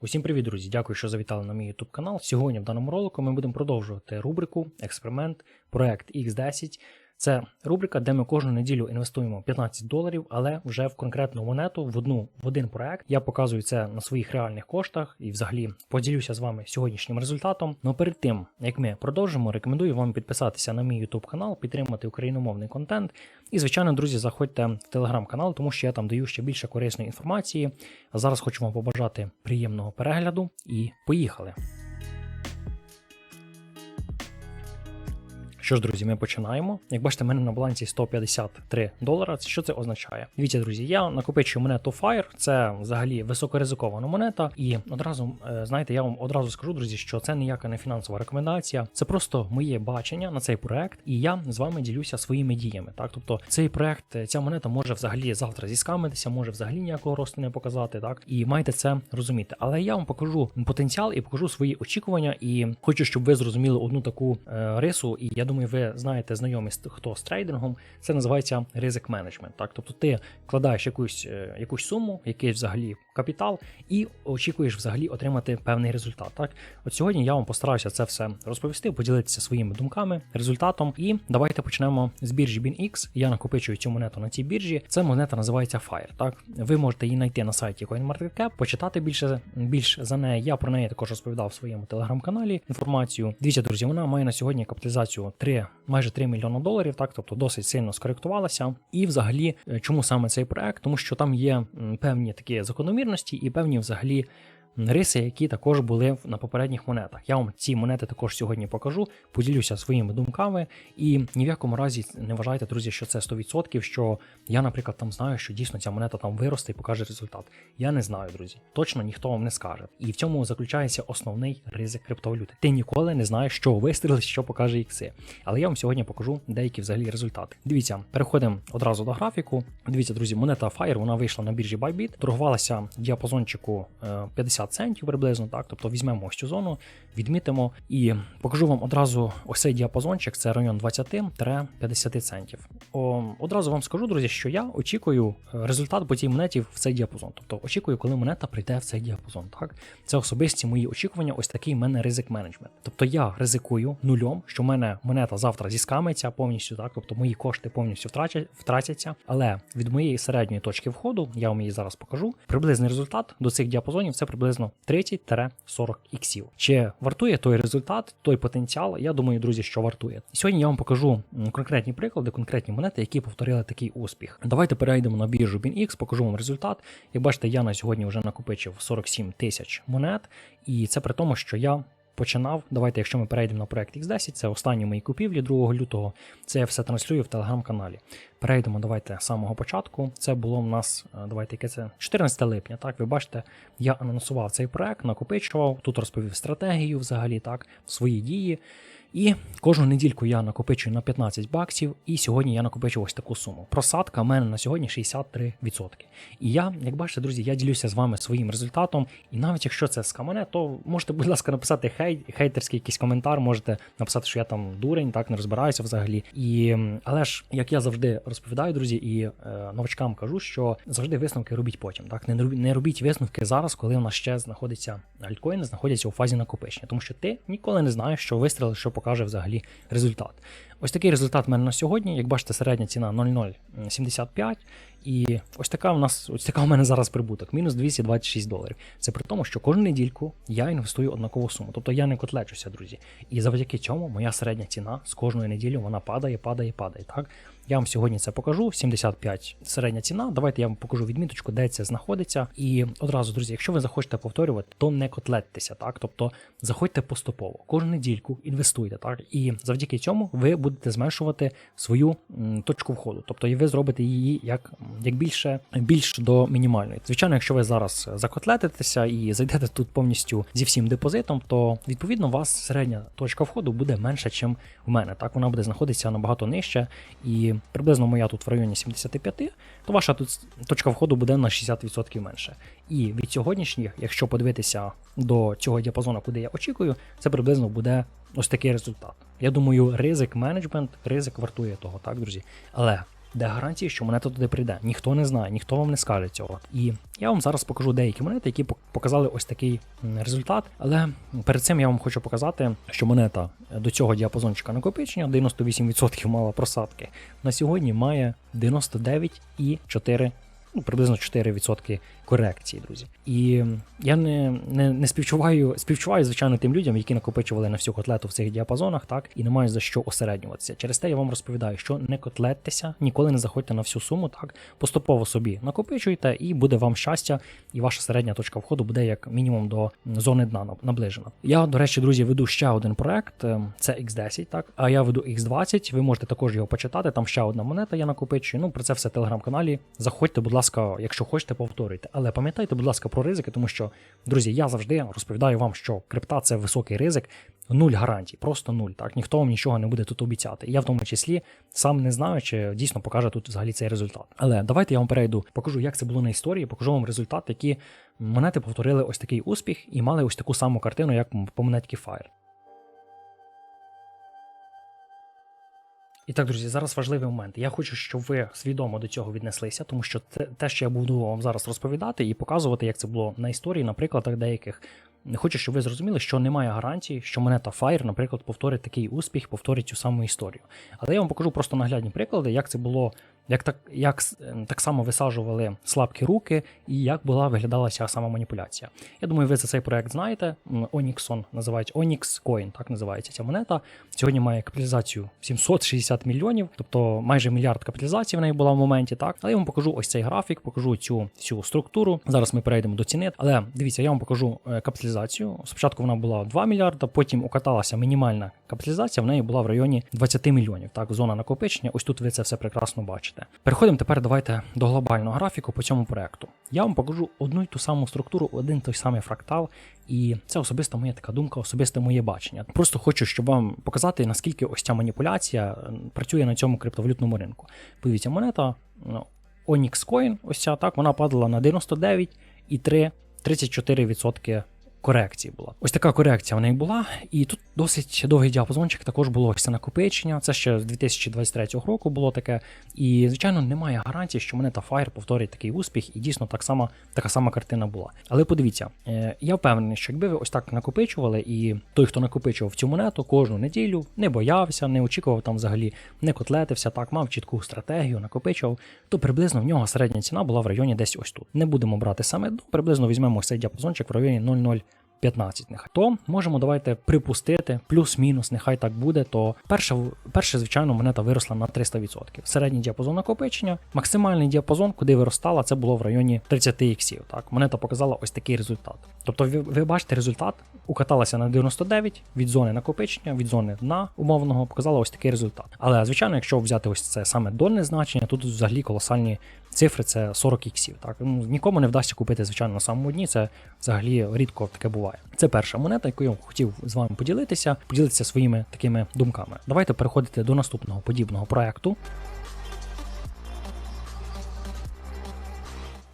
Усім привіт, друзі! Дякую, що завітали на мій YouTube канал. Сьогодні в даному ролику ми будемо продовжувати рубрику Експеримент проект X10. Це рубрика, де ми кожну неділю інвестуємо 15 доларів, але вже в конкретну монету, в одну в один проект. Я показую це на своїх реальних коштах і взагалі поділюся з вами сьогоднішнім результатом. Но перед тим як ми продовжимо, рекомендую вам підписатися на мій YouTube канал, підтримати україномовний контент. І, звичайно, друзі, заходьте в телеграм-канал, тому що я там даю ще більше корисної інформації. А зараз хочу вам побажати приємного перегляду і поїхали. Що ж, друзі, ми починаємо. Як бачите, в мене на балансі 153 долара. Що це означає? Дивіться, друзі, я накопичую монету Fire, це взагалі високоризикована монета. І одразу, е, знаєте, я вам одразу скажу, друзі, що це ніяка не фінансова рекомендація, це просто моє бачення на цей проект, і я з вами ділюся своїми діями. Так, тобто цей проект, е, ця монета може взагалі завтра зіскамитися, може взагалі ніякого росту не показати. Так, і маєте це розуміти. Але я вам покажу потенціал і покажу свої очікування. І хочу, щоб ви зрозуміли одну таку е, рису. І я думаю, ви знаєте, знайомі хто з трейдингом. Це називається ризик менеджмент. Так, тобто ти вкладаєш якусь е, якусь суму, якийсь взагалі капітал, і очікуєш взагалі отримати певний результат. Так, от сьогодні я вам постараюся це все розповісти, поділитися своїми думками, результатом. І давайте почнемо з біржі BinX. Я накопичую цю монету на цій біржі. Ця монета називається Fire. Так, ви можете її знайти на сайті CoinMarketCap, почитати більше більш за неї. Я про неї також розповідав в своєму телеграм-каналі інформацію. Дивіться, друзі, вона має на сьогодні капіталізацію 3, майже 3 мільйони доларів. Так, тобто досить сильно скоректувалася. І взагалі, е, чому саме цей проект? Тому що там є певні такі закономірності і певні взагалі. Риси, які також були на попередніх монетах. Я вам ці монети також сьогодні покажу, поділюся своїми думками. І ні в якому разі не вважайте, друзі, що це 100%, що я, наприклад, там знаю, що дійсно ця монета там виросте і покаже результат. Я не знаю, друзі. Точно ніхто вам не скаже. І в цьому заключається основний ризик криптовалюти. Ти ніколи не знаєш, що вистрілить, що покаже ікси. Але я вам сьогодні покажу деякі взагалі результати. Дивіться, переходимо одразу до графіку. Дивіться, друзі, монета Fire, вона вийшла на біржі Bybit, торгувалася діапазончику е, 50 центів приблизно, так. Тобто візьмемо ось цю зону, відмітимо і покажу вам одразу ось цей діапазончик, це район 20-50 центів. О, одразу вам скажу, друзі, що я очікую е, результат по цій монеті в цей діапазон. Тобто очікую, коли монета прийде в цей діапазон. Так, це особисті мої очікування. Ось такий в мене ризик менеджмент. Тобто я ризикую нульом, що в мене монета завтра зіскамиться повністю, так, тобто мої кошти повністю втратяться. Але від моєї середньої точки входу, я вам її зараз покажу. Приблизний результат до цих діапазонів це приблизно 30-40 іксів. Чи вартує той результат, той потенціал? Я думаю, друзі, що вартує. Сьогодні я вам покажу конкретні приклади, конкретні монети, які повторили такий успіх. Давайте перейдемо на біржу BinX, покажу вам результат. Як бачите, я на сьогодні вже накопичив 47 тисяч монет, і це при тому, що я. Починав. Давайте, якщо ми перейдемо на проект X10, це останні мої купівлі 2 лютого. Це я все транслюю в телеграм-каналі. Перейдемо, давайте з самого початку. Це було в нас, е, давайте яке це 14 липня. Так, ви бачите, я анонсував цей проект, накопичував, тут розповів стратегію взагалі, так, свої дії. І кожну недільку я накопичую на 15 баксів, і сьогодні я накопичу ось таку суму. Просадка в мене на сьогодні 63%. І я, як бачите, друзі, я ділюся з вами своїм результатом. І навіть якщо це скамане, то можете, будь ласка, написати хей, хейтерський якийсь коментар, можете написати, що я там дурень, так не розбираюся взагалі. І але ж, як я завжди розповідаю, друзі, і е, новачкам кажу, що завжди висновки робіть потім. Так, не робіть, не робіть висновки зараз, коли у нас ще знаходиться альткоїни, знаходяться у фазі накопичення, тому що ти ніколи не знаєш, що вистріл, що покаже взагалі результат. Ось такий результат в мене на сьогодні. Як бачите, середня ціна 0,075. І ось така у нас, ось така у мене зараз прибуток, мінус 226 доларів. Це при тому, що кожну недільку я інвестую однакову суму. Тобто я не котлечуся, друзі. І завдяки цьому моя середня ціна з кожної неділі вона падає, падає, падає. Так? Я вам сьогодні це покажу. 75 середня ціна. Давайте я вам покажу відміточку, де це знаходиться. І одразу, друзі, якщо ви захочете повторювати, то не котлеттеся, так? Тобто заходьте поступово, кожну недільку інвестуйте, так? І завдяки цьому ви будете зменшувати свою точку входу. Тобто і ви зробите її як, як більше, більш до мінімальної. Звичайно, якщо ви зараз закотлетитеся і зайдете тут повністю зі всім депозитом, то відповідно у вас середня точка входу буде менша, ніж в мене. Так, вона буде знаходитися набагато нижче. І приблизно моя тут в районі 75, то ваша тут точка входу буде на 60% менше. І від сьогоднішніх, якщо подивитися до цього діапазону, куди я очікую, це приблизно буде ось такий результат. Я думаю, ризик менеджмент, ризик вартує того, так, друзі. Але де гарантії, що монета туди прийде. Ніхто не знає, ніхто вам не скаже цього. І я вам зараз покажу деякі монети, які показали ось такий результат. Але перед цим я вам хочу показати, що монета до цього діапазончика накопичення 98% мала просадки. На сьогодні має 99,4%. Ну, приблизно 4% корекції, друзі. І я не, не, не співчуваю, співчуваю, звичайно, тим людям, які накопичували на всю котлету в цих діапазонах, так, і не мають за що осереднюватися. Через те я вам розповідаю, що не котлеттеся, ніколи не заходьте на всю суму, так, поступово собі накопичуйте, і буде вам щастя, і ваша середня точка входу буде як мінімум до зони дна наближена. Я, до речі, друзі, веду ще один проект, ем, це X10, так, а я веду X20, ви можете також його почитати, там ще одна монета я накопичую. Ну, про це все телеграм-каналі. Заходьте, будь ласка, якщо хочете, повторюйте. Але пам'ятайте, будь ласка, про ризики, тому що, друзі, я завжди розповідаю вам, що крипта це високий ризик, нуль гарантій, просто нуль. Так, ніхто вам нічого не буде тут обіцяти. Я в тому числі сам не знаю, чи дійсно покаже тут взагалі цей результат. Але давайте я вам перейду, покажу, як це було на історії, покажу вам результат, які монети повторили ось такий успіх і мали ось таку саму картину, як по монетки Fire. І так, друзі, зараз важливий момент. Я хочу, щоб ви свідомо до цього віднеслися, тому що те, що я буду вам зараз розповідати і показувати, як це було на історії, на прикладах деяких. Хочу, щоб ви зрозуміли, що немає гарантії, що монета Fire, наприклад, повторить такий успіх, повторить цю саму історію. Але я вам покажу просто наглядні приклади, як це було, як так, як ем, так само висаджували слабкі руки і як була виглядала ця сама маніпуляція. Я думаю, ви за цей проект знаєте. Onyxon називають Onyx Coin, так називається ця монета. Сьогодні має капіталізацію 760 мільйонів, тобто майже мільярд капіталізації в неї була в моменті, так. Але я вам покажу ось цей графік, покажу цю всю структуру. Зараз ми перейдемо до ціни. Але дивіться, я вам покажу е, капіталізацію. Спочатку вона була 2 мільярда, потім укаталася мінімальна капіталізація, в неї була в районі 20 мільйонів. Так, зона накопичення. Ось тут ви це все прекрасно бачите. Переходимо тепер. Давайте до глобального графіку по цьому проекту. Я вам покажу одну й ту саму структуру, один той самий фрактал, і це особиста моя така думка, особисте моє бачення. Просто хочу, щоб вам показати, наскільки ось ця маніпуляція працює на цьому криптовалютному ринку. Подивіться, монета ну, Onyx Coin, ось ця так, вона падала на 99,3 34% корекції була. Ось така корекція в неї була, і тут досить довгий діапазончик також було це накопичення. Це ще з 2023 року було таке. І, звичайно, немає гарантії, що монета Fire повторить такий успіх, і дійсно так само, така сама картина була. Але подивіться, е, я впевнений, що якби ви ось так накопичували, і той, хто накопичував цю монету кожну неділю, не боявся, не очікував там взагалі, не котлетився, так, мав чітку стратегію, накопичував, то приблизно в нього середня ціна була в районі десь ось тут. Не будемо брати саме до, приблизно візьмемо цей діапазончик в районі 0,0. 15 нехай. То можемо давайте припустити, плюс-мінус, нехай так буде. То перше, перше, звичайно, монета виросла на 300%. Середній діапазон накопичення, максимальний діапазон, куди виростала, це було в районі 30 іксів. Так, монета показала ось такий результат. Тобто, ви, ви бачите результат, укаталася на 99 від зони накопичення, від зони дна умовного, показала ось такий результат. Але звичайно, якщо взяти ось це саме дольне значення, тут взагалі колосальні цифри це 40 іксів. Так ну, нікому не вдасться купити, звичайно, на самому дні. Це взагалі рідко таке буває. Це перша монета, яку я хотів з вами поділитися, поділитися своїми такими думками. Давайте переходити до наступного подібного проекту.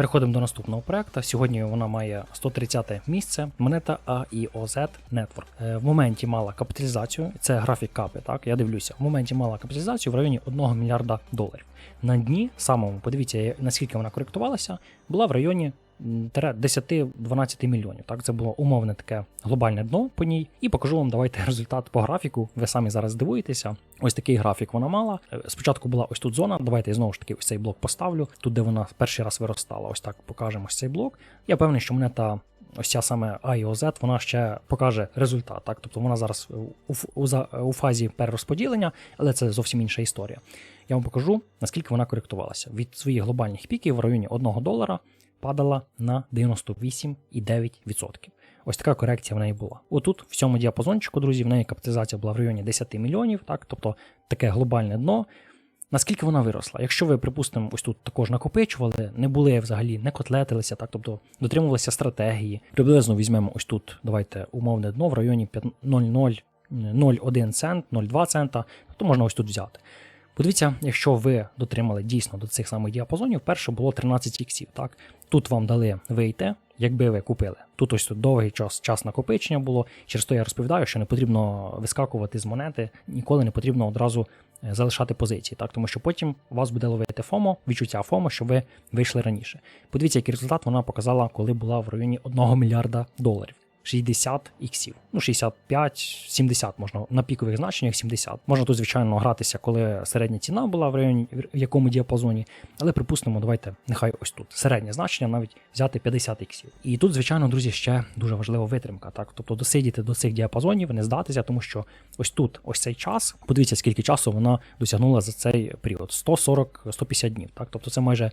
Переходимо до наступного проекту. Сьогодні вона має 130 місце. Монета AIOZ Network. Е, В моменті мала капіталізацію, це графік капи. Так, я дивлюся. В моменті мала капіталізацію в районі 1 мільярда доларів. На дні самому, подивіться, наскільки вона коректувалася, була в районі 10-12 мільйонів. Так, це було умовне таке глобальне дно по ній. І покажу вам давайте результат по графіку. Ви самі зараз здивуєтеся. Ось такий графік вона мала. Е, Спочатку була ось тут зона. Давайте я знову ж таки ось цей блок поставлю. Тут, де вона перший раз виростала. Ось так покажемо ось цей блок. Я певний, що монета. Ось ця саме IOZ, вона ще покаже результат. Так? Тобто вона зараз у, у, у фазі перерозподілення, але це зовсім інша історія. Я вам покажу, наскільки вона коректувалася. Від своїх глобальних піків в районі 1 долара падала на 98,9%. Ось така корекція в неї була. Отут, в цьому діапазончику, друзі, в неї капіталізація була в районі 10 мільйонів, так, тобто таке глобальне дно. Наскільки вона виросла? Якщо ви, припустимо, ось тут також накопичували, не були взагалі, не котлетилися, так, тобто дотримувалися стратегії, приблизно візьмемо ось тут, давайте умовне дно в районі 5 0,0 0,1 цент, 0,2 цента, то можна ось тут взяти. Подивіться, якщо ви дотримали дійсно до цих самих діапазонів, перше було 13 іксів. Так тут вам дали вийти, якби ви купили. Тут ось тут довгий час час накопичення було. Через то я розповідаю, що не потрібно вискакувати з монети, ніколи не потрібно одразу е, залишати позиції, так тому що потім вас буде ловити ФОМО, відчуття ФОМО, що ви вийшли раніше. Подивіться, який результат вона показала, коли була в районі 1 мільярда доларів. 60 іксів. Ну, 65, 70 можна на пікових значеннях 70. Можна тут, звичайно, гратися, коли середня ціна була в районі в якому діапазоні. Але припустимо, давайте нехай ось тут. Середнє значення навіть взяти 50 іксів. І тут, звичайно, друзі, ще дуже важлива витримка. Так, тобто досидіти до цих діапазонів, не здатися, тому що ось тут, ось цей час. Подивіться, скільки часу вона досягнула за цей період: 140-150 днів. Так, тобто це майже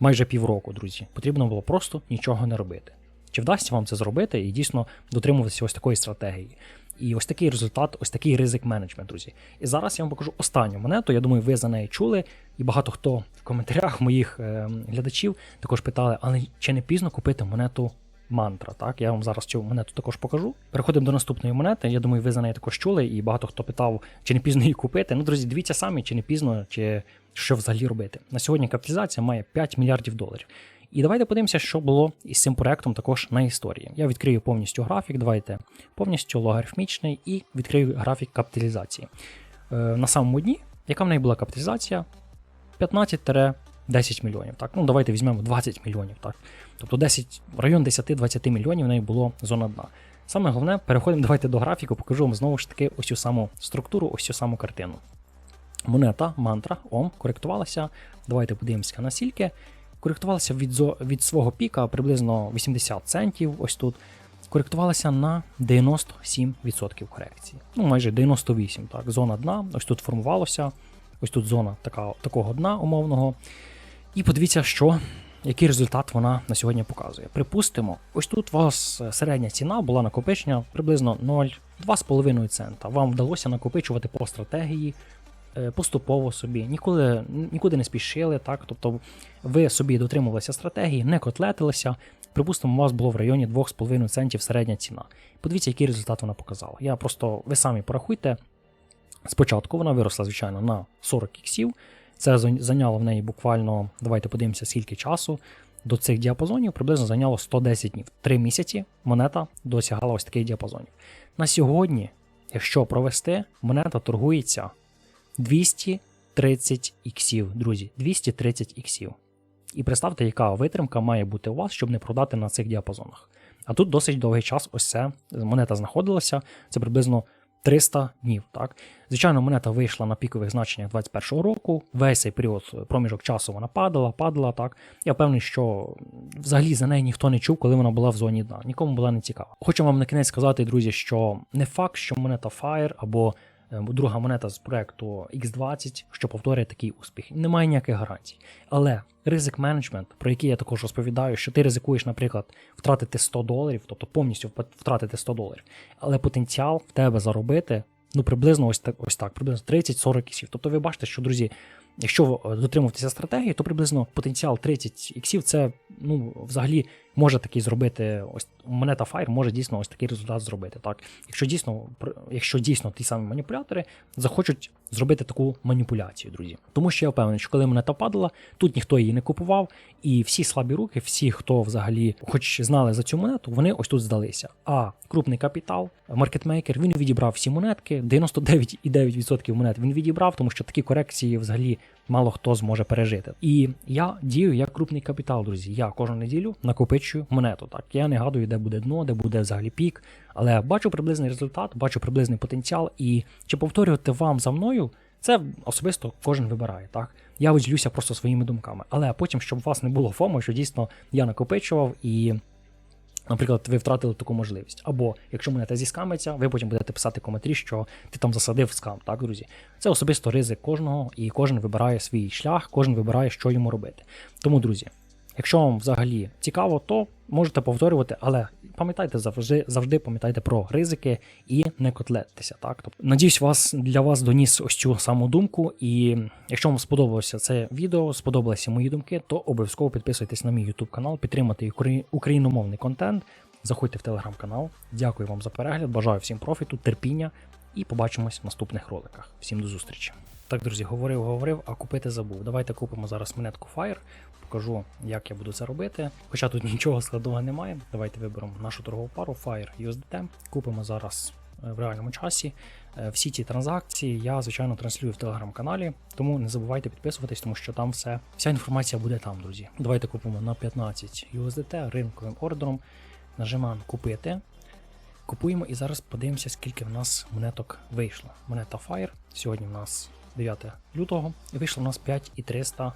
майже півроку, друзі. Потрібно було просто нічого не робити. Чи вдасться вам це зробити і дійсно дотримуватися ось такої стратегії? І ось такий результат, ось такий ризик менеджмент, друзі. І зараз я вам покажу останню монету. Я думаю, ви за неї чули, і багато хто в коментарях моїх е, глядачів також питали, але чи не пізно купити монету мантра? Так, я вам зараз цю монету також покажу. Переходимо до наступної монети. Я думаю, ви за неї також чули, і багато хто питав, чи не пізно її купити. Ну, друзі, дивіться самі, чи не пізно, чи що взагалі робити. На сьогодні капіталізація має 5 мільярдів доларів. І давайте подивимося, що було із цим проектом також на історії. Я відкрию повністю графік, давайте повністю логарифмічний і відкрию графік капіталізації. Е, на самому дні, яка в неї була капіталізація? 15-10 мільйонів. Так? Ну, Давайте візьмемо 20 мільйонів. Так? Тобто 10, район 10-20 мільйонів в неї було зона дна. Саме головне, переходимо давайте до графіку, покажу вам знову ж таки ось цю саму структуру, ось цю саму картину. Монета, мантра, ом, коректувалася. Давайте подивимося наскільки коректувалася від від свого піка приблизно 80 центів. Ось тут. Коректувалася на 97% корекції. Ну, майже 98%. так, Зона дна. Ось тут формувалося. Ось тут зона така, такого дна умовного. І подивіться, що, який результат вона на сьогодні показує. Припустимо, ось тут у вас середня ціна була накопичення приблизно 0,2,5 цента. Вам вдалося накопичувати по стратегії поступово собі, ніколи нікуди не спішили. так, Тобто ви собі дотримувалися стратегії, не котлетилися. Припустимо, у вас було в районі 2,5 центів середня ціна. Подивіться, який результат вона показала. Я просто, ви самі порахуйте. Спочатку вона виросла, звичайно, на 40 іксів. Це зайняло в неї буквально, давайте подивимося, скільки часу. До цих діапазонів приблизно зайняло 110 днів. Три місяці монета досягала ось таких діапазонів. На сьогодні, якщо провести, монета торгується 230 іксів, друзі, 230 іксів. І представте, яка витримка має бути у вас, щоб не продати на цих діапазонах. А тут досить довгий час ось це монета знаходилася, це приблизно 300 днів. Так? Звичайно, монета вийшла на пікових значеннях 2021 року. Весь цей період проміжок часу вона падала, падала. так. Я впевнений, що взагалі за неї ніхто не чув, коли вона була в зоні дна. Нікому була не цікава. Хочу вам на кінець сказати, друзі, що не факт, що монета Fire або Е, друга монета з проекту X20, що повторює такий успіх. Немає ніяких гарантій. Але ризик менеджмент, про який я також розповідаю, що ти ризикуєш, наприклад, втратити 100 доларів, тобто повністю втратити 100 доларів, але потенціал в тебе заробити. Ну, приблизно ось так, ось так, приблизно 30-40 іксів. Тобто ви бачите, що, друзі, якщо ви дотримуватися стратегії, то приблизно потенціал 30 іксів це ну, взагалі може такий зробити. Ось монета Fire може дійсно ось такий результат зробити. Так, Якщо дійсно якщо дійсно ті самі маніпулятори захочуть зробити таку маніпуляцію, друзі. Тому що я впевнений, що коли монета падала, тут ніхто її не купував, і всі слабі руки, всі, хто взагалі хоч знали за цю монету, вони ось тут здалися. А крупний капітал, маркетмейкер, він відібрав всі монетки, 99,9% монет він відібрав, тому що такі корекції взагалі мало хто зможе пережити. І я дію як крупний капітал, друзі. Я кожну неділю накопичую монету. Так я не гадую, де буде дно, де буде взагалі пік. Але бачу приблизний результат, бачу приблизний потенціал. І чи повторювати вам за мною, це особисто кожен вибирає. так. Я виділюся просто своїми думками. Але потім, щоб у вас не було фому, що дійсно я накопичував і Наприклад, ви втратили таку можливість. Або якщо монета зіскамиться, ви потім будете писати коментарі, що ти там засадив скам, так, друзі? Це особисто ризик кожного, і кожен вибирає свій шлях, кожен вибирає, що йому робити. Тому, друзі, якщо вам взагалі цікаво, то можете повторювати, але пам'ятайте завжди, завжди пам'ятайте про ризики і не котлетися. Так, тобто, надіюсь, вас для вас доніс ось цю саму думку. І якщо вам сподобалося це відео, сподобалися мої думки, то обов'язково підписуйтесь на мій YouTube канал, підтримати україномовний контент. Заходьте в телеграм-канал. Дякую вам за перегляд. Бажаю всім профіту, терпіння і побачимось в наступних роликах. Всім до зустрічі! Так, друзі, говорив, говорив, а купити забув. Давайте купимо зараз монетку Fire. Покажу, як я буду це робити. Хоча тут нічого складного немає. Давайте виберемо нашу торгову пару Fire USDT. Купимо зараз е, в реальному часі. Е, Всі ці транзакції я, звичайно, транслюю в телеграм-каналі, тому не забувайте підписуватись, тому що там все, вся інформація буде там, друзі. Давайте купимо на 15 USDT ринковим ордером. Нажимаємо купити. Купуємо і зараз подивимося, скільки в нас монеток вийшло. Монета Fire. Сьогодні в нас 9 лютого, і вийшло в нас 5300, е,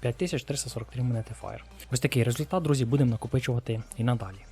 5343 монети Fire. Ось такий результат, друзі, будемо накопичувати і надалі.